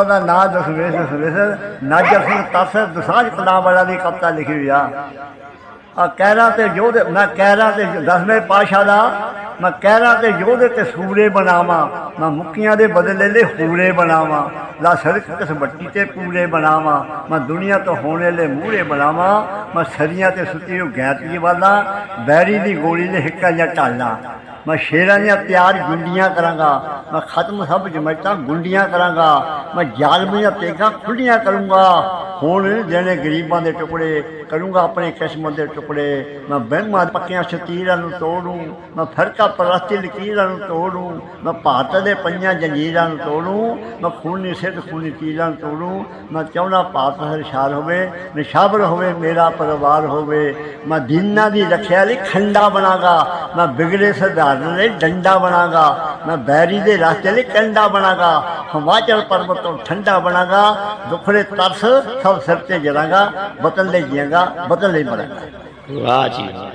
ਉਹਦਾ ਨਾਂ ਦਸਵੇਸ਼ ਦਸਵੇਸ਼ ਨਾਜਰ ਸਿੰਘ ਤਸ ਕਲਾਮ ਵਾਲਾ ਦੀ ਕਵਿਤਾ ਲਿਖੀ ਹੋਈ ਆ। ਆ ਕਹਿਰਾਂ ਤੇ ਯੋਧੇ ਮੈਂ ਕਹਿਰਾਂ ਤੇ ਦਸਵੇਂ ਪਾਸ਼ਾ ਦਾ, ਮੈਂ ਕਹਿਰਾਂ ਤੇ ਯੋਧੇ ਤੇ ਸੂਰੇ ਬਣਾਵਾਂ। ਮੈਂ ਮੁੱਕੀਆਂ ਦੇ ਬਦਲੇ ਲੈ ਹੂਰੇ ਬਣਾਵਾਂ। ਲਾ ਸੜਕ ਕਿਸ ਬੱਟੀ ਤੇ ਪੂਰੇ ਬਣਾਵਾਂ। ਮੈਂ ਦੁਨੀਆ ਤੋਂ ਹੋਣੇ ਲਈ ਮੂਹਰੇ ਬਣਾਵਾਂ। ਮੈਂ ਸਰੀਆਂ ਤੇ ਸੁੱਤੀ ਹੋ ਗੈਤੀ ਵਾਲਾ। ਬੈਰੀ ਦੀ ਗੋਲੀ ਦੇ ਹਿੱਕਾ ਜਾਂ ਢਾਲਾਂ ਮੈਂ ਸ਼ੇਰਾਂ ਦੀਆਂ ਤਿਆਰ ਗੁੰਡੀਆਂ ਕਰਾਂਗਾ। ਮੈਂ ਖਤਮ ਸਭ ਜਮੈਤਾਂ ਗੁੰਡੀਆਂ ਕਰਾਂਗਾ। ਮੈਂ ਜ਼ਾਲਮੀਆਂ ਦੀਆਂ ਖੁੱਲੀਆਂ ਕਰੂੰਗਾ। ਹੁਣ ਜਿਹੜੇ ਗਰੀਬਾਂ ਦੇ ਟੁਕੜੇ, ਕਰੂੰਗਾ ਆਪਣੇ ਕਿਸਮਤ ਦੇ ਟੁਕੜੇ। ਮੈਂ ਬਹਿਮਾਂ ਪੱਕੀਆਂ ਸ਼ਤੀਰਾਂ ਨੂੰ ਤੋੜੂ। ਮੈਂ ਫਰਕਾ ਪਰਸਤੀ ਲਕੀਰਾਂ ਨੂੰ ਤੋੜੂ। ਮੈਂ ਭਾਰਤ ਦੇ ਪੰਜਾਂ ਜੰਜੀਰਾਂ ਨੂੰ ਤੋੜੂ। ਮੈਂ ਖੂਨੀ ਸਿੱਧ, ਖੂਨੀ ਤੀਰਾਂ ਨੂੰ ਤੋੜੂ। ਮੈਂ ਚਾਹੁੰਦਾ ਭਾਰਤ ਹਰਸ਼ਾਰ ਹੋਵੇ, ਨਿਸ਼ਾਵਰ ਹੋਵੇ, ਮੇਰਾ ਪਰਿਵਾਰ ਹੋਵੇ। ਮੈਂ ਦੀਨਾਂ ਦੀ ਰੱਖਿਆ ਲਈ ਖੰਡਾ ਬਣਾਗਾ। ਮੈਂ ਬਿਗੜੇ ਸਧਾਰਨ ਲਈ ਡੰਡਾ ਬਣਾਗਾ। ਮੈਂ ਬੈਰੀ ਦੇ ਰਸਤੇ ਲਈ ਕੰਡਾ ਬਣਾਗਾ, ਹਿਮਾਚਲ ਪਰਬਤ ਤੋਂ ਠੰਡਾ ਬਣਾਗਾ, ਦੁਖੜੇ ਤਰਸ ਸਭ ਸਿਰ ਤੇ ਜੜਾਂਗਾ, ਬਤਨ ਲਈ ਜੀਆਂਗਾ, ਬਤਨ ਲਈ ਮਰਾਂਗਾ। ਵਾਹ ਜੀ ਵਾਹ।